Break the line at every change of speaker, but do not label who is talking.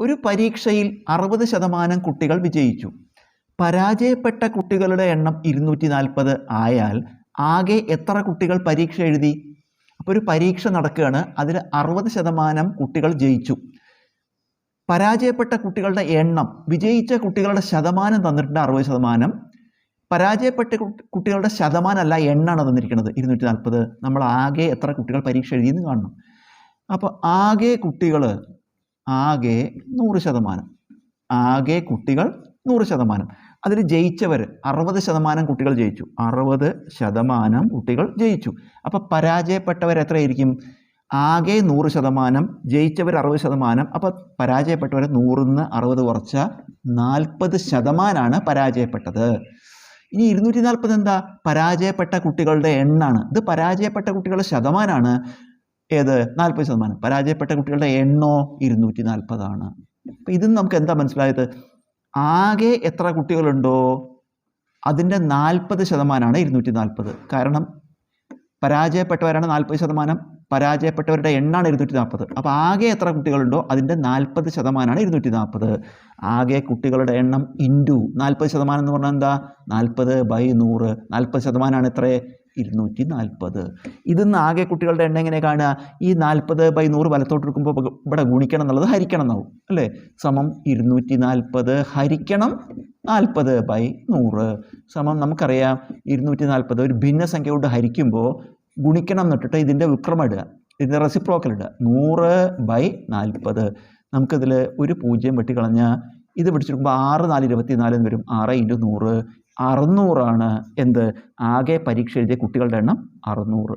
ഒരു പരീക്ഷയിൽ അറുപത് ശതമാനം കുട്ടികൾ വിജയിച്ചു. പരാജയപ്പെട്ട കുട്ടികളുടെ എണ്ണം ഇരുന്നൂറ്റി നാൽപ്പത് ആയാൽ ആകെ എത്ര കുട്ടികൾ പരീക്ഷ എഴുതി? അപ്പോൾ ഒരു പരീക്ഷ നടക്കുകയാണ് അതിൽ അറുപത് ശതമാനം കുട്ടികൾ ജയിച്ചു. പരാജയപ്പെട്ട കുട്ടികളുടെ എണ്ണം വിജയിച്ച കുട്ടികളുടെ ശതമാനം തന്നിട്ടുണ്ട് അറുപത് ശതമാനം. പരാജയപ്പെട്ട കുട്ടികളുടെ ശതമാനമല്ല എണ്ണാണ് തന്നിരിക്കുന്നത് ഇരുന്നൂറ്റി നാൽപ്പത് നമ്മൾ ആകെ എത്ര കുട്ടികൾ പരീക്ഷ എഴുതിയെന്ന് കാണണം. അപ്പോൾ ആകെ കുട്ടികൾ ആകെ നൂറ് ശതമാനം. ആകെ കുട്ടികൾ നൂറ് ശതമാനം. അതിൽ ജയിച്ചവർ അറുപത് ശതമാനം കുട്ടികൾ ജയിച്ചു. അറുപത് ശതമാനം കുട്ടികൾ ജയിച്ചു. അപ്പോൾ പരാജയപ്പെട്ടവർ എത്രയായിരിക്കും ആകെ നൂറ് ശതമാനം ജയിച്ചവർ അറുപത് ശതമാനം. അപ്പോൾ പരാജയപ്പെട്ടവർ നൂറിന്ന് അറുപത് കുറച്ച നാൽപ്പത് ശതമാനമാണ് പരാജയപ്പെട്ടത്. ഇനി ഇരുന്നൂറ്റി നാൽപ്പത് എന്താ? പരാജയപ്പെട്ട കുട്ടികളുടെ എണ്ണാണ്. ഇത് പരാജയപ്പെട്ട കുട്ടികളുടെ ശതമാനമാണ് ഏത്? നാൽപ്പത് ശതമാനം. പരാജയപ്പെട്ട കുട്ടികളുടെ എണ്ണോ ഇരുന്നൂറ്റി നാൽപ്പതാണ് അപ്പം ഇതിന് നമുക്ക് എന്താ മനസ്സിലായത്? ആകെ എത്ര കുട്ടികളുണ്ടോ? അതിന്റെ നാൽപ്പത് ശതമാനമാണ് ഇരുന്നൂറ്റി നാൽപ്പത് കാരണം പരാജയപ്പെട്ടവരാണ് നാൽപ്പത് ശതമാനം പരാജയപ്പെട്ടവരുടെ എണ്ണാണ് ഇരുന്നൂറ്റി നാൽപ്പത് അപ്പോൾ ആകെ എത്ര കുട്ടികളുണ്ടോ? അതിന്റെ നാൽപ്പത് ശതമാനമാണ് ഇരുന്നൂറ്റി നാൽപ്പത് ആകെ കുട്ടികളുടെ എണ്ണം ഇന്റു നാൽപ്പത് ശതമാനം എന്ന് പറഞ്ഞാൽ എന്താ? നാൽപ്പത് ബൈ നൂറ്. നാൽപ്പത് ശതമാനമാണ് എത്ര ഇരുന്നൂറ്റി നാൽപ്പത് ഇതിന്ന് ആകെ കുട്ടികളുടെ എണ്ണം എങ്ങനെ കാണുക? ഈ നാൽപ്പത് ബൈ നൂറ് വലത്തോട്ട് എടുക്കുമ്പോൾ ഇവിടെ ഗുണിക്കണം എന്നുള്ളത് ഹരിക്കണം എന്നാവും അല്ലേ? സമം ഇരുന്നൂറ്റി നാൽപ്പത് ഹരിക്കണം നാൽപ്പത് ബൈ നൂറ്. സമം നമുക്കറിയാം ഇരുന്നൂറ്റി നാൽപ്പത് ഒരു ഭിന്നസംഖ്യ കൊണ്ട് ഹരിക്കുമ്പോൾ ഗുണിക്കണം എന്നിട്ടിട്ട് ഇതിന്റെ വിക്രമം ഇടുക ഇതിന്റെ റെസിപ്രോക്കൽ ഇടുക. നൂറ് ബൈ നാൽപ്പത്. നമുക്കിതിൽ ഒരു പൂജ്യം വെട്ടിക്കളഞ്ഞാൽ ഇത് പിടിച്ചെടുക്കുമ്പോൾ ആറ് നാല് ഇരുപത്തി നാല് എന്ന് വരും. ആറ് ഇന്റു നൂറ്. അറുന്നൂറാണ് എന്ത്? ആകെ പരീക്ഷ എഴുതിയ കുട്ടികളുടെ എണ്ണം അറുന്നൂറ്.